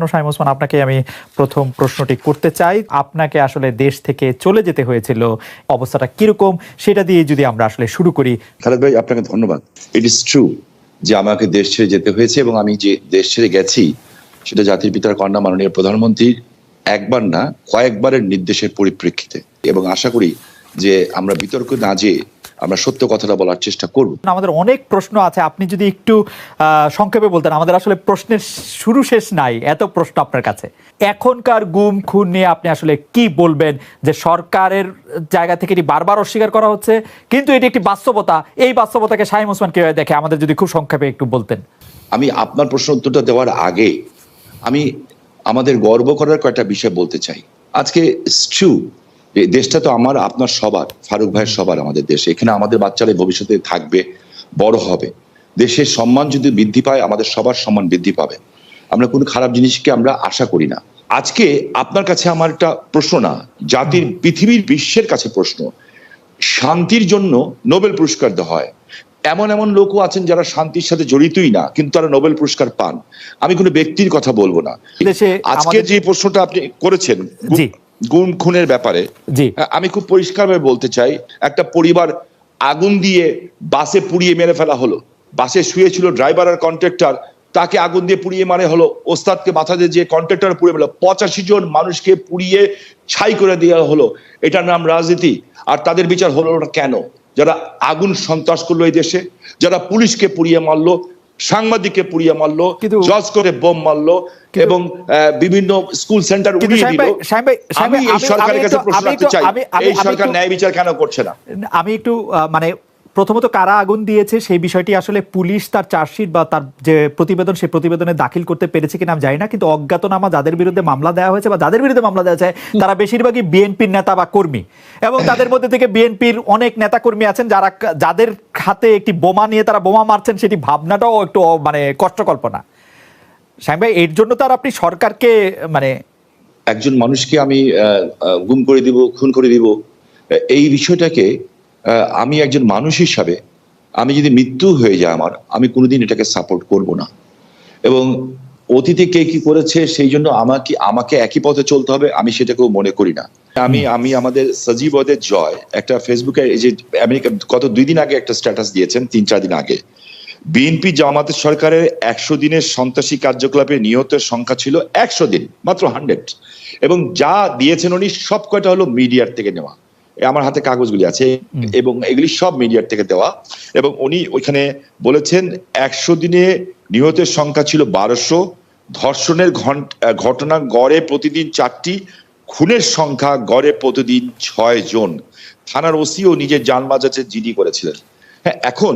ওসমান, আপনাকে আমি প্রথম প্রশ্নটি করতে চাই। আপনাকে আসলে দেশ থেকে চলে যেতে হয়েছিল, অবস্থাটা কীরকম সেটা দিয়ে যদি আমরা আসলে শুরু করি। খালেদ ভাই, আপনাকে ধন্যবাদ। ইট ইজ ট্রু যে আমাকে দেশ ছেড়ে যেতে হয়েছে এবং আমি যে দেশ ছেড়ে গেছি, সেটা জাতির পিতার কন্যা মাননীয় প্রধানমন্ত্রীর একবার না, কয়েকবারের নির্দেশের পরিপ্রেক্ষিতে। এবং আশা করি যে আমরা বিতর্ক না যেয়ে আমরা সত্য কথাটা বলার চেষ্টা করব। আমাদের অনেক প্রশ্ন আছে। আপনি যদি একটু সংক্ষেপে বলতেন আমাদের আসলে প্রশ্নের শুরু শেষ নাই এত প্রশ্ন আপনার কাছে। এখনকার গুম খুন নিয়ে আপনি আসলে কি বলবেন? যে সরকারের জায়গা থেকে এটি বারবার অস্বীকার করা হচ্ছে কিন্তু এটি একটি বাস্তবতা। এই বাস্তবতাকে শাহিম ওসমান কীভাবে দেখে? আমাদের যদি খুব সংক্ষেপে একটু বলতেন। আমি আপনার প্রশ্ন উত্তরটা দেওয়ার আগে আমি আমাদের গর্ব করার কয়েকটা বিষয় বলতে চাই। আজকে ট্রু দেশটা তো আমার আপনার সবার ফারুক ভাইয়ের সবার আমাদের দেশে। এখানে আমাদের বাচ্চারা ভবিষ্যতে থাকবে বড় হবে। দেশের সম্মান যদি বৃদ্ধি পায় আমাদের সবার সম্মান বৃদ্ধি পাবে। আমরা কোনো খারাপ জিনিসকে আমরা আশা করি না। আজকে আপনার কাছে আমার একটা প্রশ্ন না জাতির পৃথিবীর বিশ্বের কাছে প্রশ্ন। শান্তির জন্য নোবেল পুরস্কার দেওয়া হয়। এমন এমন লোকও আছেন যারা শান্তির সাথে জড়িতই না কিন্তু তারা নোবেল পুরস্কার পান। আমি কোনো ব্যক্তির কথা বলব না। আজকে যে প্রশ্নটা আপনি করেছেন গু- জি। গুম খুনের ব্যাপারে জি। আমি খুব পরিষ্কারভাবে বলতে চাই একটা পরিবার আগুন দিয়ে বাসে পুড়িয়ে মেরে ফেলা হলো। বাসে শুয়েছিল ড্রাইভার আর কন্ট্রাক্টর তাকে আগুন দিয়ে পুড়িয়ে মারে হলো ওস্তাদকে মাথা দিয়ে যে কন্ট্রাক্টর পুড়িয়ে মেলো পঁচাশি জন মানুষকে পুড়িয়ে ছাই করে দেওয়া হলো। এটার নাম রাজনীতি আর তাদের বিচার হলো না কেন? যারা আগুন সন্ত্রাস করল এই দেশে যারা পুলিশকে পুড়িয়ে মারলো সাংবাদিককে পুড়িয়ে মারলো জজ করে বোম মারলো এবং আহ, বিভিন্ন স্কুল সেন্টার উড়িয়ে দিল। আমি এই সরকারের কাছে প্রশ্ন রাখতে চাই এই সরকার ন্যায় বিচার কেন করছে না? আমি একটু মানে প্রথমত কারা আগুন দিয়েছে, সেই বিষয়টি আসলে পুলিশ তার চার্জশিট বা তার যে প্রতিবেদন, সেই প্রতিবেদনে দাখিল করতে পেরেছে কিনা আমি জানি না, কিন্তু অজ্ঞাতনামা যাদের বিরুদ্ধে মামলা দেওয়া হয়েছে বা যাদের বিরুদ্ধে মামলা দেওয়া হয়েছে, তারা বেশিরভাগই বিএনপির নেতা বা কর্মী। এবং তাদের মধ্যে থেকে বিএনপির অনেক নেতা কর্মী আছেন যারা যাদের হাতে একটি বোমা নিয়ে তারা বোমা মারছেন, সেটি ভাবনাটাও একটু মানে কষ্টকল্পনা। সাহেব ভাই, এর জন্য তার আপনি সরকারকে মানে একজন মানুষকে আমি গুম করে দিব, খুন করে দিব এই বিষয়টাকে আমি একজন মানুষ হিসাবে আমি যদি মৃত্যু হয়ে যায় আমার আমি কোনোদিন এটাকে সাপোর্ট করব না। এবং অতীতে কে কি করেছে সেই জন্য আমাকে আমাকে একই পথে চলতে হবে আমি সেটাকেও মনে করি না। আমি আমি আমাদের সজীবদের জয় একটা ফেসবুকে এই যে আমেরিকা গত দুই দিন আগে একটা স্ট্যাটাস দিয়েছেন তিন চার দিন আগে। বিএনপি জামাতের সরকারের একশো দিনের সন্ত্রাসী কার্যকলাপে নিহতের সংখ্যা ছিল একশো দিন মাত্র হান্ড্রেড এবং যা দিয়েছেন উনি সব কয়টা হলো মিডিয়ার থেকে নেওয়া। আমার হাতে কাগজগুলি আছে এবং এগুলি সব মিডিয়ার থেকে দেওয়া। এবং উনি ওইখানে বলেছেন একশো দিনে নিহতের সংখ্যা ছিল বারোশো। ধর্ষণের ঘটনা গড়ে প্রতিদিন চারটি। খুনের সংখ্যা গড়ে প্রতিদিন ছয় জন। থানার ওসিও নিজের যান বাজাতে জিডি করেছিলেন। হ্যাঁ এখন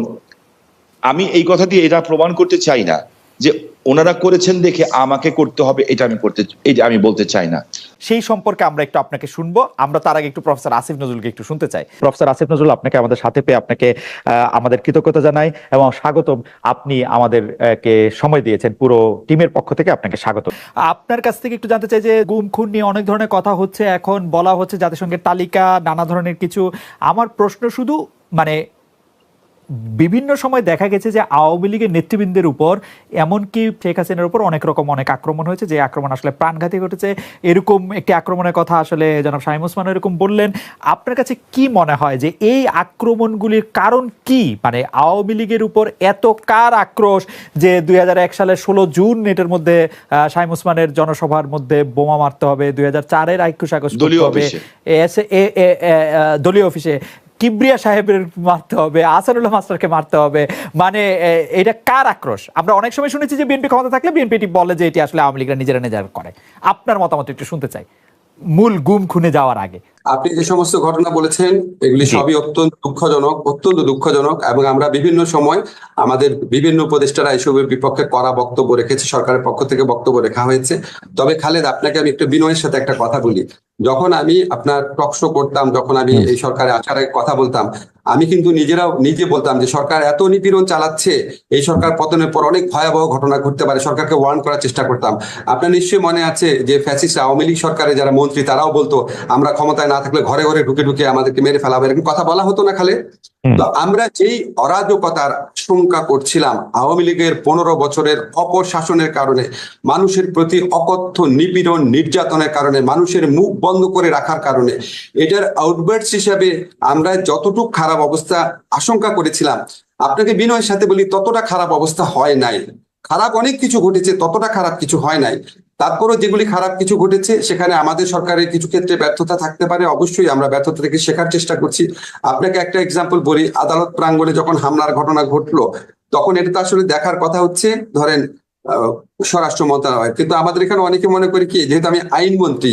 আমি এই কথা দিয়ে এটা প্রমাণ করতে চাই না। যে ওনারা করেছেন দেখে আমাকে করতে হবে এটা আমি করতে এটা আমি বলতে চাই না। সেই সম্পর্কে আমরা একটু আপনাকে শুনব। আমরা তার আগে একটু প্রফেসর আসিফ নজরুলকে একটু শুনতে চাই। প্রফেসর আসিফ নজরুল আপনাকে আমাদের সাথে পেয়ে আপনাকে আহ, আমাদের কৃতজ্ঞতা জানাই এবং স্বাগত আপনি আমাদের কে সময় দিয়েছেন পুরো টিমের পক্ষ থেকে আপনাকে স্বাগত। আপনার কাছ থেকে একটু জানতে চাই যে গুম খুন নিয়ে অনেক ধরনের কথা হচ্ছে। এখন বলা হচ্ছে জাতিসংঘের তালিকা নানা ধরনের কিছু। আমার প্রশ্ন শুধু মানে বিভিন্ন সময় দেখা গেছে যে আওয়ামী লীগের নেতৃবৃন্দের উপর এমনকি শেখ হাসিনার উপর অনেক রকম অনেক আক্রমণ হয়েছে যে আক্রমণ আসলে প্রাণঘাতী ঘটেছে। এরকম একটি আক্রমণের কথা আসলে জনাব শাহিম ওসমান এরকম বললেন। আপনার কাছে কি মনে হয় যে এই আক্রমণগুলির কারণ কি? মানে আওয়ামী লীগের উপর এত কার আক্রোশ যে দুই হাজার এক সালের ষোলো জুন এটার মধ্যে শাহিম ওসমানের জনসভার মধ্যে বোমা মারতে হবে দুই হাজার চারের আইকুশ আগস্ট দলীয় হবে। দলীয় অফিসে। কিবরিয়া সাহেবের মারতে হবে আসানুল্লাহ মাস্টারকে মারতে হবে। মানে এটা কার আক্রোশ? আমরা অনেক সময় শুনেছি যে বিএনপি ক্ষমতা থাকলে বিএনপি বলে যে এটি আসলে আওয়ামী লীগরা নিজেরা নিজেরা করে। আপনার মতামত একটু শুনতে চাই। মূল গুম খুনে যাওয়ার আগে। আপনি যে সমস্ত ঘটনা বলেছেন এগুলি সবই অত্যন্ত দুঃখজনক অত্যন্ত দুঃখজনক এবং আমরা বিভিন্ন সময় আমাদের বিভিন্ন উপদেষ্টারা এসবের বিপক্ষে করা বক্তব্য রেখেছে সরকারের পক্ষ থেকে বক্তব্য রেখা হয়েছে। তবে খালেদ আপনাকে আমি একটু বিনয়ের সাথে একটা কথা বলি। যখন আমি আপনার টকশো করতাম যখন আমি এই সরকারে আসার কথা বলতাম আমি কিন্তু নিজেরাও নিজে বলতাম যে সরকার এত নিপীড়ন চালাচ্ছে, এই সরকার পতনের পর অনেক ভয়াবহ ঘটনা ঘটতে পারে, সরকারকে ওয়ার্ন করার চেষ্টা করতাম আপনার নিশ্চয়ই মনে আছে যে ফ্যাসিস্ট আওয়ামী লীগ সরকারে যারা মন্ত্রী, তারাও বলতো, আমরা ক্ষমতায় না থাকলে ঘরে ঘরে ঢুকে ঢুকে আমাদেরকে মেরে ফেলাবে এরকম কথা বলা হতো না খালে। তো আমরা যেই অরাজকতার আশঙ্কা করছিলাম আওয়ামী লীগের পনেরো বছরের অপশাসনের কারণে, মানুষের প্রতি অকথ্য, নিপীড়ন, নির্যাতনের কারণে, মানুষের মুখ বন্ধ করে রাখার কারণে, এটার আউটবার্টস হিসাবে আমরা যতটুকু খারাপ অবস্থা আশঙ্কা করেছিলাম, আপনাকে বিনয়ের সাথে বলি ততটা খারাপ অবস্থা হয় নাই। খারাপ অনেক কিছু ঘটেছে, ততটা খারাপ কিছু হয় নাই। তারপরও যেগুলি খারাপ কিছু ঘটেছে, সেখানে আমাদের সরকারের কিছু ক্ষেত্রে ব্যর্থতা থাকতে পারে, অবশ্যই আমরা ব্যর্থতা থেকে শেখার চেষ্টা করছি। আপনাকে একটা এক্সাম্পল বলি, আদালত প্রাঙ্গণে যখন হামলার ঘটনা ঘটলো, তখন এটা তো আসলে দেখার কথা হচ্ছে, ধরেন স্বরাষ্ট্র মন্ত্রণালয়। কিন্তু আমাদের এখানে অনেকে মনে করি কি, যেহেতু আমি আইনমন্ত্রী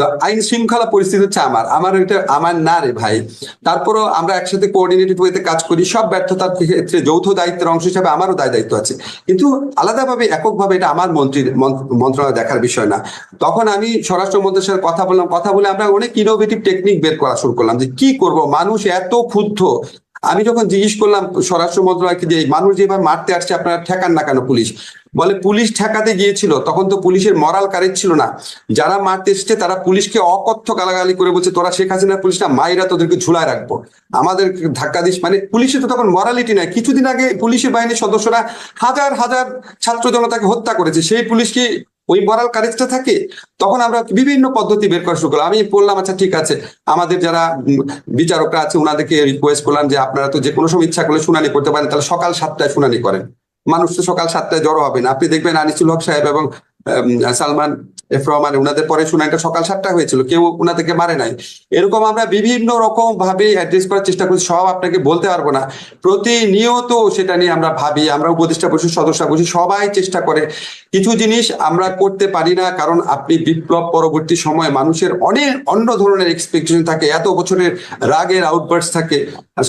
তো আইন শৃঙ্খলা পরিস্থিতি হচ্ছে আমার। আমার এটা আমার না রে ভাই। তারপরও আমরা একসাথে কোঅর্ডিনেটেড ওয়েতে কাজ করি, সব ব্যর্থতার ক্ষেত্রে যৌথ দায়িত্বের অংশ হিসাবে আমারও দায় দায়িত্ব আছে। কিন্তু আলাদাভাবে, এককভাবে এটা আমার মন্ত্রীর মন্ত্র- মন্ত্রণালয় দেখার বিষয় না। তখন আমি স্বরাষ্ট্র মন্ত্রীর সাথে কথা বললাম, কথা বলে আমরা অনেক ইনোভেটিভ টেকনিক বের করা শুরু করলাম যে কি করব? মানুষ এত ক্ষুব্ধ। আমি যখন জিজ্ঞেস করলাম স্বরাষ্ট্র মন্ত্রণালয়কে যে মানুষ যেভাবে মারতে আসছে, আপনারা ঠেকান না কেন পুলিশ? বলে, পুলিশ ঠেকাতে গিয়েছিল, তখন তো পুলিশের মরাল কারেজ ছিল না। যারা মারতে এসছে, তারা পুলিশকে অকথ্য গালাগালি করে বলছে, তোরা শেখ হাসিনার পুলিশ না মাইরা তোদেরকে ঝুলায় রাখব। আমাদের ধাক্কা দিস। মানে পুলিশের তো তখন মরালিটি নাই। কিছুদিন আগে পুলিশের বাহিনীর সদস্যরা হাজার হাজার ছাত্র জনতাকে হত্যা করেছে। সেই পুলিশ কি ওই মরাল কারেজটা থাকে, তখন আমরা বিভিন্ন পদ্ধতি বের করা শুরু করলাম। আমি বললাম আচ্ছা ঠিক আছে। আমাদের যারা বিচারকরা আছে ওনাদেরকে রিকোয়েস্ট করলাম যে, আপনারা তো যে কোনো সময় ইচ্ছা করলে শুনানি করতে পারেন। তাহলে সকাল সাতটায় শুনানি করেন। মানুষ তো সকাল সাতটায় জড়ো হবে না। আপনি দেখবেন আনিসুল হক সাহেব এবং সালমান রহমান ওনাদের পরে শুনানিটা সকাল সাতটা হয়েছিল। কেউ ওনাদেরকে মারে নাই। এরকম আমরা বিভিন্ন রকম ভাবে অ্যাড্রেস করার চেষ্টা করছি, সব আপনাকে বলতে পারব না। প্রতিনিয়ত সেটা নিয়ে আমরা ভাবি, আমরা উপদেষ্টা পরিষদ সদস্য বসি সবাই চেষ্টা করে। কিছু জিনিস আমরা করতে পারি না, কারণ আপনি বিপ্লব পরবর্তী সময়ে মানুষের অনেক অন্য ধরনের এক্সপেকটেশন থাকে, এত বছরের রাগের আউটবার্স থাকে।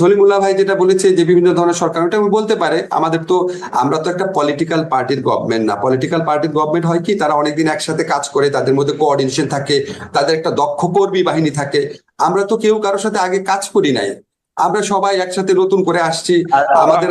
সলিমুল্লাহ ভাই যেটা বলেছে যে বিভিন্ন ধরনের সরকার, ওটা বলতে পারে, আমাদের তো, আমরা তো একটা পলিটিক্যাল পার্টির গভর্নমেন্ট না। পলিটিক্যাল পার্টির গভর্নমেন্ট হয় কি তারা অনেকদিন একসাথে কাজ করে, তাদের মধ্যে কোঅর্ডিনেশন থাকে, তাদের একটা দক্ষ কর্মী বাহিনী থাকে। আমরা তো কেউ কারোর সাথে আগে কাজ করি নাই। আমরা সবাই একসাথে নতুন করে আসছি। আমাদের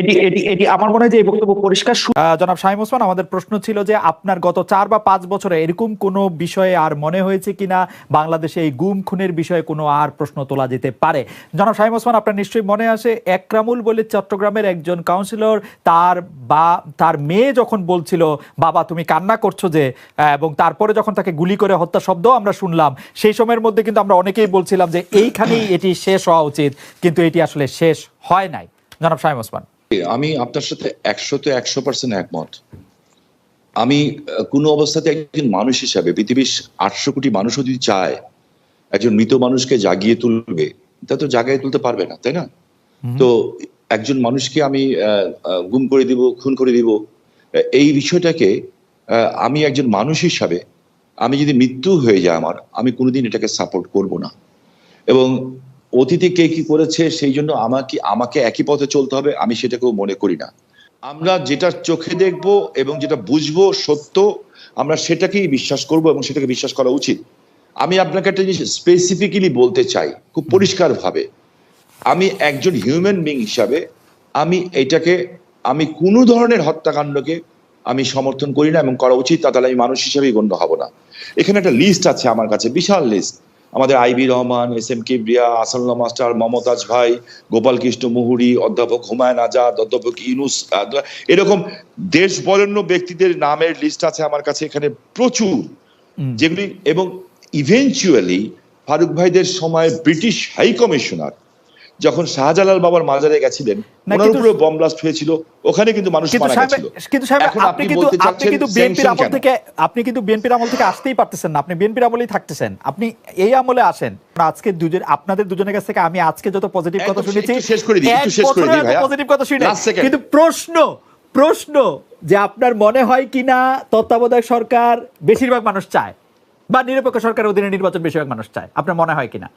এটি এটি এটি আমার মনে হয় যে এই বক্তব্য পরিষ্কার জনাব শাহিম ওসমান আমাদের প্রশ্ন ছিল যে আপনার গত চার বা পাঁচ বছরে এরকম কোনো বিষয়ে আর মনে হয়েছে কিনা? বাংলাদেশে এই গুম খুনের বিষয়ে কোনো আর প্রশ্ন তোলা যেতে পারে? জনাব শাহিম ওসমান আপনার নিশ্চয়ই মনে আসে একরামুল বলে চট্টগ্রামের একজন কাউন্সিলর তার বা তার মেয়ে যখন বলছিল বাবা তুমি কান্না করছ যে আহ, এবং তারপরে যখন তাকে গুলি করে হত্যা শব্দ আমরা শুনলাম সেই সময়ের মধ্যে কিন্তু আমরা অনেকেই বলছিলাম যে এইখানেই এটি শেষ হওয়া উচিত। কিন্তু এটি আসলে শেষ হয় নাই। জনাব শাহিম ওসমান। আমি আপনার সাথে একশোতে একশো পার্সেন্ট একমত। আমি কোনো অবস্থাতে একজন মানুষ হিসাবে পৃথিবীর আটশো কোটি মানুষও যদি চায় একজন মৃত মানুষকে জাগিয়ে তুলবে তা তো জাগিয়ে তুলতে পারবে না তাই না? তো একজন মানুষকে আমি গুম করে দিব খুন করে দিব এই বিষয়টাকে আমি একজন মানুষ হিসাবে আমি যদি মৃত্যু হয়ে যায় আমার আমি কোনোদিন এটাকে সাপোর্ট করব না। এবং অতীতে কে কি করেছে, সেই জন্য আমাকে আমাকে একই পথে চলতে হবে, আমি সেটাকেও মনে করি না। আমরা যেটা চোখে দেখব এবং যেটা বুঝব সত্য, আমরা সেটাকেই বিশ্বাস করব এবং সেটাকে বিশ্বাস করা উচিত। আমি আপনাকে একটা জিনিস স্পেসিফিক্যালি বলতে চাই, খুব পরিষ্কার ভাবে আমি একজন হিউম্যান বিং হিসাবে, আমি এটাকে, আমি কোনো ধরনের হত্যাকাণ্ডকে আমি সমর্থন করি না এবং করা উচিত, তা তাহলে আমি মানুষ হিসেবেই গণ্য হব না। এখানে একটা লিস্ট আছে আমার কাছে, বিশাল লিস্ট আমাদের IB Rahman S M Kibria Ahsanullah master Momtaz ভাই গোপাল কৃষ্ণ মুহুরি অধ্যাপক হুমায়ুন আজাদ অধ্যাপক ইউনুস এরকম দেশ বরেণ্য ব্যক্তিদের নামের লিস্ট আছে আমার কাছে এখানে প্রচুর। যেগুলি এবং ইভেনচুয়ালি ফারুক ভাইদের সময় ব্রিটিশ হাই কমিশনার যখন শাহজালাল বাবার মাজারে গেছিলেন ওনার বম ব্লাস্ট হয়েছিল ওখানে কিন্তু মানুষ মারা গেছিল। কিন্তু সাহেব আপনি কিন্তু আপনি কিন্তু বিএনপির আমল থেকে আপনি কিন্তু বিএনপির আমল থেকে আসতেই পারতেছেন না। আপনি বিএনপির আমলেই থাকতেছেন। আপনি এই আমলে আসেন। আজকে দুজন আপনাদের দুজনের কাছ থেকে আমি আজকে যত পজিটিভ কথা শুনেছি শেষ করে দিই, একটু শেষ করে দিই, ভাইয়া। পজিটিভ কথা শুনে। কিন্তু প্রশ্ন প্রশ্ন যে আপনার মনে হয় কিনা তত্ত্বাবধায়ক সরকার বেশিরভাগ মানুষ চায় বা নিরপেক্ষ সরকার অধীনে নির্বাচন বেশিরভাগ মানুষ চায় আপনার মনে হয় কিনা?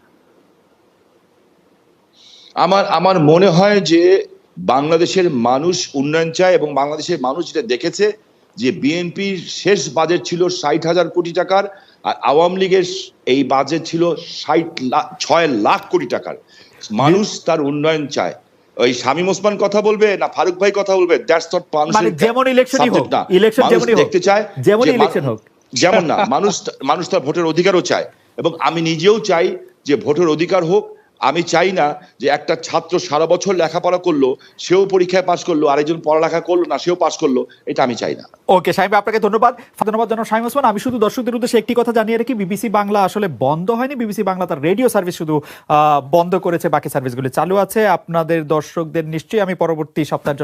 আমার আমার মনে হয় যে বাংলাদেশের মানুষ উন্নয়ন চায় এবং বাংলাদেশের মানুষ যেটা দেখেছে যে বিএনপির শেষ বাজেট ছিল ষাট হাজার কোটি টাকার আর আওয়ামী লীগের এই বাজেট ছিল ষাট লাখ ছয় লাখ কোটি টাকার। মানুষ তার উন্নয়ন চায়। ওই শামীম ওসমান কথা বলবে না ফারুক ভাই কথা বলবে? দ্যাটস নট মানে যেমন ইলেকশনই হোক, ইলেকশন যেমনই দেখতে চায় যেমনই যে মা- ইলেকশন হোক। যেমন না মানুষ মানুষ তার ভোটের অধিকারও চায়। এবং আমি নিজেও চাই যে ভোটের অধিকার হোক আমি চাই না যে একটা ছাত্র সারা বছর লেখাপড়া করল, সেও পরীক্ষায় পাশ করল, আরেকজন পড়ালেখা করল না, সেও পাশ করল, এটা আমি চাই না। ওকে, সাহেব, আপনাকে ধন্যবাদ। ধন্যবাদ জানাব সাহেব ওসমান। আমি শুধু দর্শকদের উদ্দেশ্যে একটি কথা জানিয়ে রাখি, বিবিসি বাংলা আসলে বন্ধ হয়নি। বিবিসি বাংলা তার রেডিও সার্ভিস শুধু বন্ধ করেছে, বাকি সার্ভিসগুলি চালু আছে। আপনাদের দর্শকদের নিশ্চয়ই আমি পরবর্তী সপ্তাহের জন্য